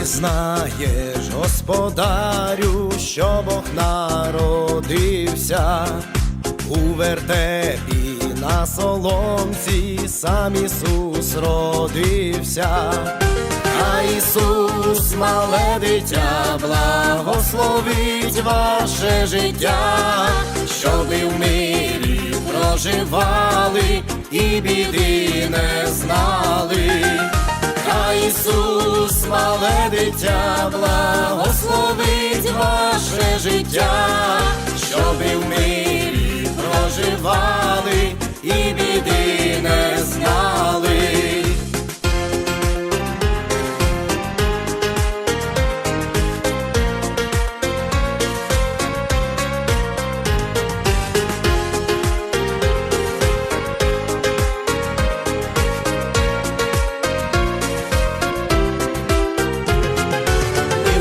Чи знаєш, господарю, що Бог народився у вертепі на соломці, сам Ісус родився, а Ісус, мале дитя, благословить ваше життя, щоби в мирі проживали і біди не знали. Дитя, благословить ваше життя, щоб ви в мирі проживали і біди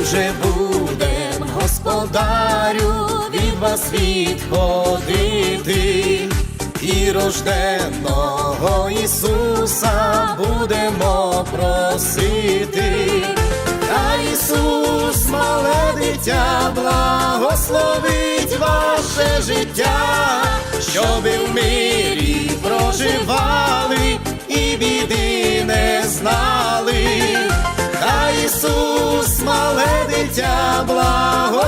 вже будем, господарю, від вас відходити, і рожденного Ісуса будемо просити. А Ісус, мале дитя, благословить ваше життя, щоби в мирі проживали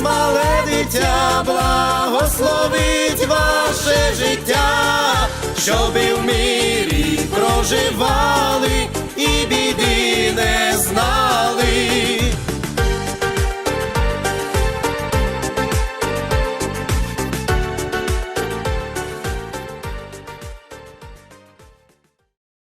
мале дитя, благословить ваше життя, щоби в мирі проживали.